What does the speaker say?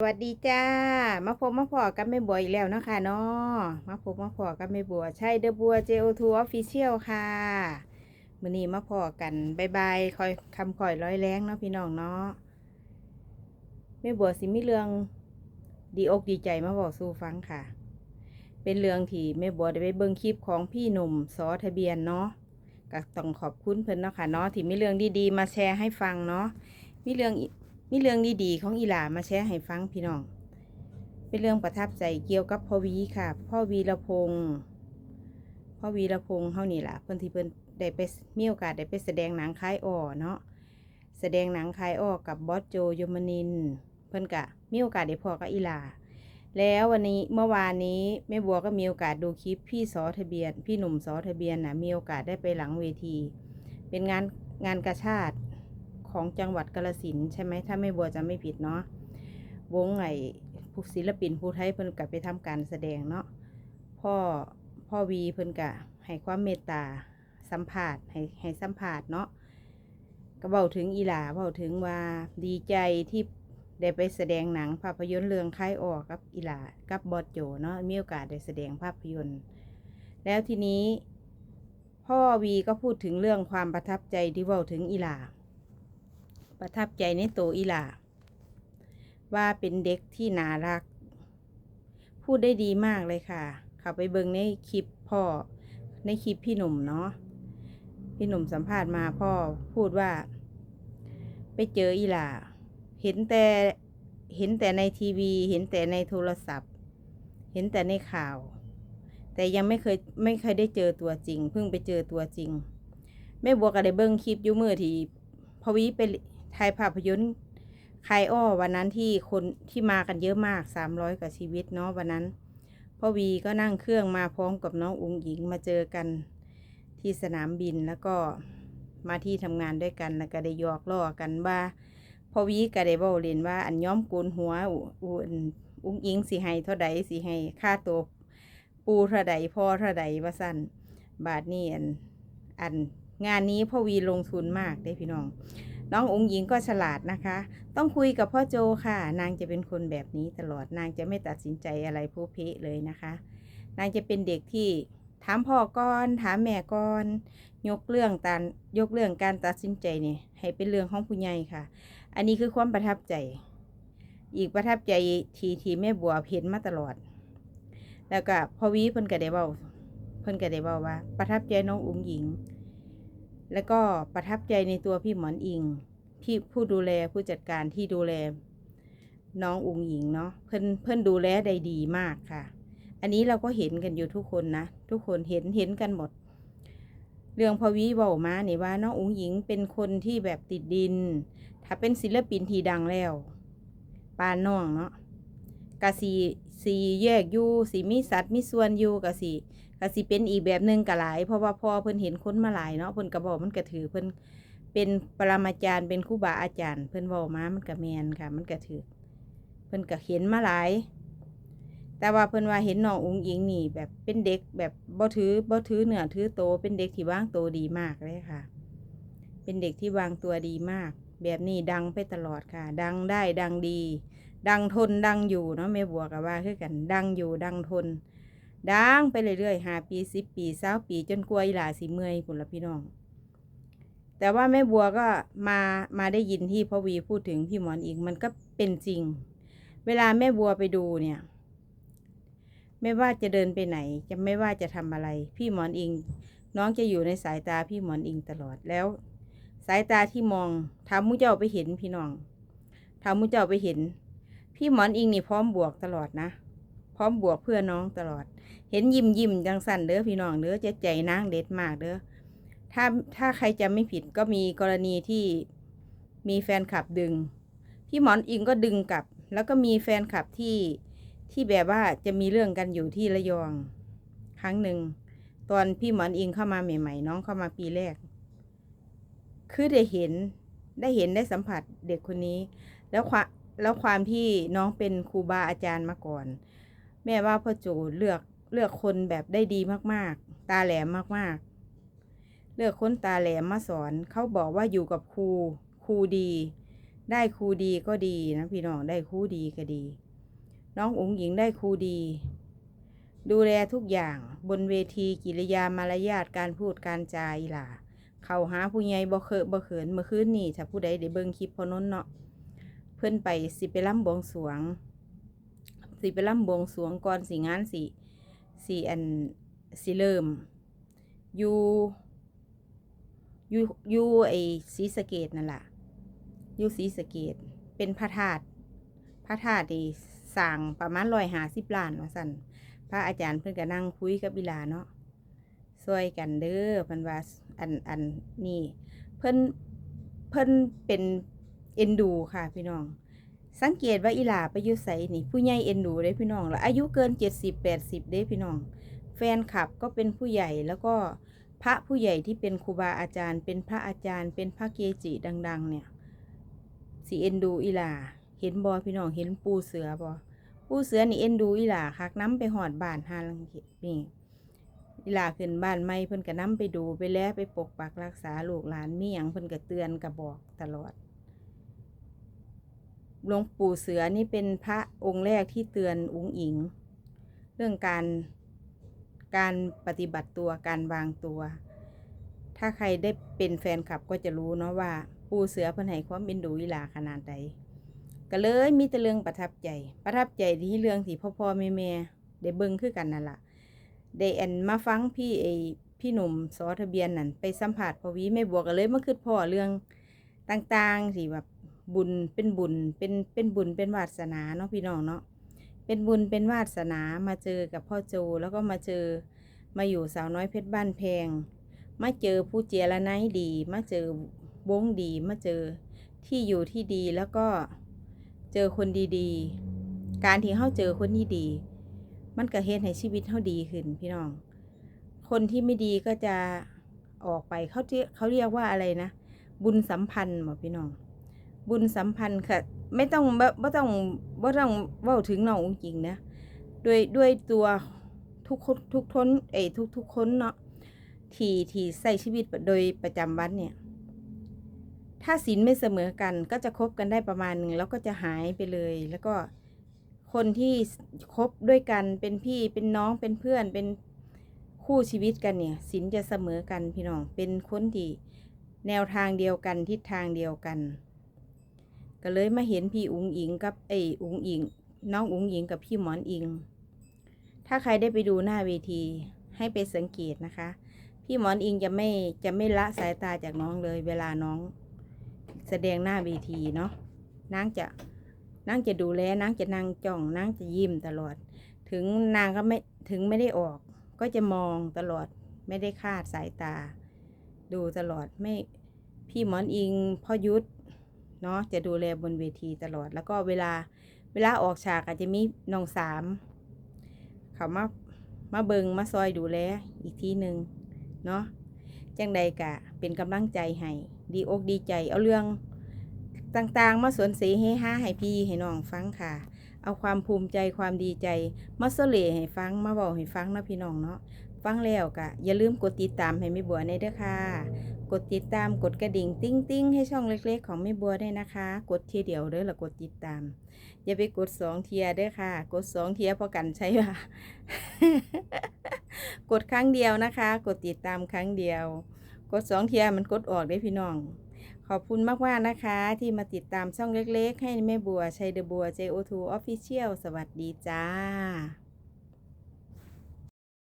สวัสดีจ้า มาพบมาพอกับแม่บัวอีกแล้วนะคะเนาะมาพบมาพอกับแม่บัวใช่เดอะบัว JO2 Official ค่ะมื้อนี้มาพอกันบายบายคอยคำคอยร้อยแรงเนาะพี่น้องเนาะแม่บัวสิมีเรื่องดีอกดีใจมาบอกสู่ฟังค่ะ เป็นเรื่องที่แม่บัวได้ไปเบิ่งคลิปของพี่หนุ่มสอทะเบียนเนาะก็ต้องขอบคุณเพิ่นเนาะค่ะเนาะที่มีเรื่องดีๆมาแชร์ให้ฟังเนาะมีเรื่อง มีเรื่องดีๆของอีหลามาแชร์ให้ฟังพี่น้อง เป็นเรื่องประทับใจเกี่ยวกับพ่อวีค่ะ พ่อวีรพงษ์พ่อวีรพงษ์เฮานี่ล่ะเพิ่นที่เพิ่นได้ไปมีโอกาสได้ไปแสดงหนังคล้ายอ้อเนาะแสดงหนังคล้ายอ้อกับบอสโจยมนิน เพิ่นกะมีโอกาสได้พอกับอีหลาแล้ววันนี้เมื่อวานนี้แม่บัวก็มีโอกาสดูคลิปพี่สอทะเบียน พี่หนุ่มสอทะเบียนนะมีโอกาสได้ไปหลังเวที เป็นงานงานกระชาติ ของจังหวัดกาลสินใช่ไหมถ้าไม่บัวจะไม่ผิดเนาะวงไอ้ผู้ศิลปินผู้ไทยเพิ่นกะไปทำการแสดงเนาะพ่อพ่อวีเพิ่นกะให้ความเมตตาสัมภาษณ์ให้ให้สัมภาษณ์เนาะก็เบาถึงอีหลาเบาถึงว่าดีใจที่ได้ไปแสดงหนังภาพยนตร์เรื่องคล้ายออกกับอีหลากับบอดโจเนาะมีโอกาสได้แสดงภาพยนตร์ แล้วทีนี้พ่อวีก็พูดถึงเรื่องความประทับใจที่เบาถึงอีหลา ประทับใจในตัวอีหลาว่าเป็นเด็กที่น่ารัก พูดได้ดีมากเลยค่ะเขาไปเบิงในคลิปพ่อ ในคลิปพี่หนุ่มเนาะ พี่หนุ่มสัมภาษณ์มาพ่อพูดว่า ไปเจออีหลา เห็นแต่ เห็นแต่ในทีวี เห็นแต่ในโทรศัพท์ เห็นแต่ในข่าว แต่ยังไม่เคยไม่เคยได้เจอตัวจริง เพิ่งไปเจอตัวจริง แม่บัวก็ได้เบิ่งคลิปยุมือที่พวิไป ถ่ายภาพยนตร์คายอ้อวันนั้นที่คนที่มากันเยอะมากสามร้อยกว่าชีวิตเนาะวันนั้นพ่อวีก็นั่งเครื่องมาพร้อมกับน้องอุงหญิงมาเจอกันที่สนามบินแล้วก็มาที่ทำงานด้วยกันแล้วก็ได้ยอกล้อกันว่าพ่อวีก็ได้บอกเรียนว่าอันย้อมโกนหัวอุอุอันอุงหญิงสิให้เท่าใดสิให้ค่าตัวปูเท่าใดพ่อเท่าใดว่าสั้นบาทนี่อันอันงานนี้พ่อวีลงทุนมากได้พี่น้อง น้ององค์หญิงก็ฉลาดนะคะ ต้องคุยกับพ่อโจค่ะ นางจะเป็นคนแบบนี้ตลอดนางจะไม่ตัดสินใจอะไรผู้เพะเลยนะคะ นางจะเป็นเด็กที่ถามพ่อก่อนถามแม่ก่อนยกเรื่องตานยกเรื่องการตัดสินใจเนี่ยให้เป็นเรื่องของผู้ใหญ่ค่ะ อันนี้คือความประทับใจ อีกประทับใจทีทีแม่บัวเห็นมาตลอด แล้วก็พ่อวีเพิ่นก็ได้เบาเพิ่นก็ได้เบาว่า ประทับใจน้ององค์หญิง แล้วก็ประทับใจในตัวพี่หมอนอิงพี่ผู้ดูแลผู้จัดการที่ดูแล น้องอุงหญิงเนาะเพิ่นเพิ่นดูแลได้ดีมากค่ะ อันนี้เราก็เห็นกันอยู่ทุกคนนะ ทุกคนเห็นเห็นกันหมด เรื่องพวีบอกมาเนี่ยว่า น้องอุงหญิงเป็นคนที่แบบติดดิน ถ้าเป็นศิลปินที่ดังแล้ว ปานน้องเนาะกะสีสีแยกอยู่สีมีสัตว์มีส่วนอยู่กะสี ก็สิเป็นอีกแบบหนึ่งก็หลาย เพราะว่าพอเพิ่นเห็นคนมาหลายเนาะเพิ่นก็บอกมันก็ถือเพิ่นเป็นปรมาจารย์เป็นครูบาอาจารย์ เพิ่นเว้ามามันก็แมนค่ะ มันก็ถือเพิ่นก็เห็นมาหลาย แต่ว่าเพิ่นว่าเห็นน้องอุ๋งอิงนี่ แบบเป็นเด็กแบบบ่ถือบ่ถือเหนือถือโตเป็นเด็กที่วางตัวดีมากเลยค่ะ เป็นเด็กที่วางตัวดีมาก แบบนี้ดังไปตลอดค่ะ ดังได้ดังดี ดังทนดังอยู่เนาะแม่บัวก็ว่าคือกัน ดังอยู่ดังทน ดังไปเรื่อยๆหาปีสิบปีเศร้าปีจนกลัวอีหลาสิเมื่อยพุ่นละพี่น้อง แต่ว่าแม่บัวก็มามาได้ยินที่พ่อวีพูดถึงพี่หมอนอีกมันก็เป็นจริง เวลาแม่บัวไปดูเนี่ย ไม่ว่าจะเดินไปไหน จะไม่ว่าจะทำอะไร พี่หมอนอิง น้องจะอยู่ในสายตาพี่หมอนอิงตลอดแล้ว สายตาที่มองทำมุเจ้าไปเห็นพี่น้องทำมุเจ้าไปเห็น พี่หมอนอิงนี่พร้อมบวกตลอดนะ พร้อมบวกเพื่อน้องตลอด เห็นยิ้มยิ้มจังสั่นเด้อพี่น้องเด้อจะใจนางเด็ดมากเด้อถ้าถ้าใครจะไม่ผิดก็มีกรณีที่มีแฟนคลับดึง พี่หมอนอิงก็ดึงกลับ แล้วก็มีแฟนคลับที่ที่แบบว่าจะมีเรื่องกันอยู่ที่ระยอง ครั้งหนึ่งตอนพี่หมอนอิงเข้ามาใหม่ ๆ น้องเข้ามาปีแรก คือได้เห็นได้เห็นได้สัมผัสเด็กคนนี้ แล้วความแล้วความที่น้องเป็นครูบาอาจารย์มาก่อน แม่ว่าพ่อโจเลือกเลือกคนแบบได้ดีมากๆ ตาแหลมมากๆ เลือกคนตาแหลมมาสอน เขาบอกว่าอยู่กับครูครูดี ได้ครูดีก็ดีนะพี่น้องได้ครูดีก็ดี น้องอุ๋งหญิงได้ครูดี ดูแลทุกอย่างบนเวทีกิริยามารยาทการพูดการจาอีหล่าเข้าหาผู้ใหญ่บ่เคอะบ่เขินเมื่อคืนนี่ถ้าผู้ใดได้เบิ่งคลิปพอนนเนาะเพิ่อนไปสิไปล่ำบวงสวง สิไปล่ำบวงสวงก่อนสิงานสิสิอันสิเริ่มอยู่อยู่อยู่ไอสีสะเกดนั่นแหละอยู่ศรีสะเกดเป็นพระธาตุพระธาตุที่สร้างประมาณร้อยหาสิบล้านว่าสั่นพระอาจารย์เพิ่นก็นั่งคุยกับบิลาเนาะช่วยกันเด้อเพิ่นว่าอันอันนี่เพิ่นเพิ่นเป็นเอ็นดูค่ะพี่น้อง สังเกตว่าอีหลาไปอยู่ไสนี่ ผู้ใหญ่เอ็นดูเด้พี่น้องแล้วอายุเกินเจ็ดสิบแปดสิบเด้พี่น้อง แฟนคลับก็เป็นผู้ใหญ่แล้วก็พระผู้ใหญ่ที่เป็นครูบาอาจารย์ เป็นพระอาจารย์ เป็นพระเกจิดัง ๆ เนี่ยสีเอ็นดูอีหลาเห็นบอพี่น้องเห็นปูเสือบอปูเสือนี่เอ็นดูอีหลาคักน้ำไปหอดบ้านหาลังเห็ดนี่อีหลาขึ้นบ้านไม่เพิ่นก็น้ำไปดูไปแล้วไปปกปักรักษาลูกหลานมีหยังเพิ่นก็เตือนกระบอกตลอด หลวงปู่เสือนี่เป็นพระองค์แรกที่เตือนอุ๋งอิง เรื่องการการปฏิบัติตัวการวางตัว ถ้าใครได้เป็นแฟนคลับก็จะรู้เนาะว่า ปู่เสือเพิ่นให้ความเป็นดูอีหลาขนาดใดก็เลยมีแต่เรื่องประทับใจ ประทับใจที่เรื่องที่พ่อพ่อแม่แม่ได้เบิ่งคือกันนั่นล่ะได้แอนมาฟังพี่ไอพี่หนุ่มสอทะเบียนนั่นไปสัมผัสพวีไม่บวกกันเลยมาคือพ่อเรื่องต่างๆที่แบบ บุญเป็นบุญเป็นเป็นบุญเป็นวาสนาเนาะพี่น้องเนาะเป็นบุญเป็นวาสนามาเจอกับพ่อโจแล้วก็มาเจอมาอยู่สาวน้อยเพชรบ้านแพง มาเจอผู้เจรไนดี มาเจอวงดี มาเจอที่อยู่ที่ดีแล้วก็เจอคนดีๆ การที่เขาเจอคนที่ดี มันก็เฮ็ดให้ชีวิตเขาดีขึ้นพี่น้อง คนที่ไม่ดีก็จะออกไปเขาเขาเรียกว่าอะไรนะ บุญสัมพันธ์หมอพี่น้อง บุญสัมพันธ์ค่ะ ไม่ต้องไม่ไม่ต้องไม่ต้องว่าถึงน้องจริงนะด้วยด้วยตัวทุกคนทุกทนเอ้ทุกทุกคนเนาะที่ที่ใส่ชีวิตโดยประจำวันเนี่ย ถ้าศีลไม่เสมอกันก็จะคบกันได้ประมาณหนึ่งแล้วก็จะหายไปเลย แล้วก็คนที่คบด้วยกันเป็นพี่เป็นน้องเป็นเพื่อนเป็นคู่ชีวิตกันเนี่ยศีลจะเสมอกันพี่น้องเป็นคนที่แนวทางเดียวกันทิศทางเดียวกัน ก็เลยมาเห็นพี่อุ๋งอิงกับไอ้อุ๋งอิง น้องอุ๋งอิงกับพี่หมอนอิง ถ้าใครได้ไปดูหน้าเวทีให้ไปสังเกตนะคะ พี่หมอนอิงจะไม่จะไม่ละสายตาจากน้องเลยเวลาน้อง แสดงหน้าเวทีเนาะนางจะนางจะดูแลนางจะนั่งจ้องนางจะยิ้มตลอด ถึงนางก็ไม่ถึงไม่ได้ออก ก็จะมองตลอดไม่ได้คาดสายตา ดูตลอดไม่พี่หมอนอิงพ่อยุทธ เนาะจะดูแลบนเวทีตลอด แล้วก็เวลาเวลาออกฉากอาจจะมีน้องสามเขามามาเบิงมาซอยดูแลอีกทีหนึ่งเนาะจังใดกะเป็นกำลังใจให้ดีอกดีใจ เอาเรื่องต่างๆ มาสวนเสีเฮฮาให้พี่ให้น้องฟังค่ะ เอาความภูมิใจความดีใจ มาเสลให้ฟังมาบอกให้ฟังนะพี่น้องเนาะฟังแล้วกะอย่าลืมกดติดตามให้ไม่บัวในเด้อค่ะ กดติดตามกดกระดิ่งติ้งติ้งให้ช่องเล็ก ๆ ของแม่บัวได้นะคะ กดเทียเดียวเด้อละกดติดตาม อย่าไปกดสองเทียเด้อค่ะ กดสองเทียพอกันใช่ป่ะกดครั้งเดียวนะคะ กดติดตามครั้งเดียว กดสองเทียมันกดออกได้พี่น้อง ขอบคุณมากๆนะคะ ที่มาติดตามช่องเล็ก ๆ ให้แม่บัวชัยเดอะบัว JO2 Official สวัสดีจ้า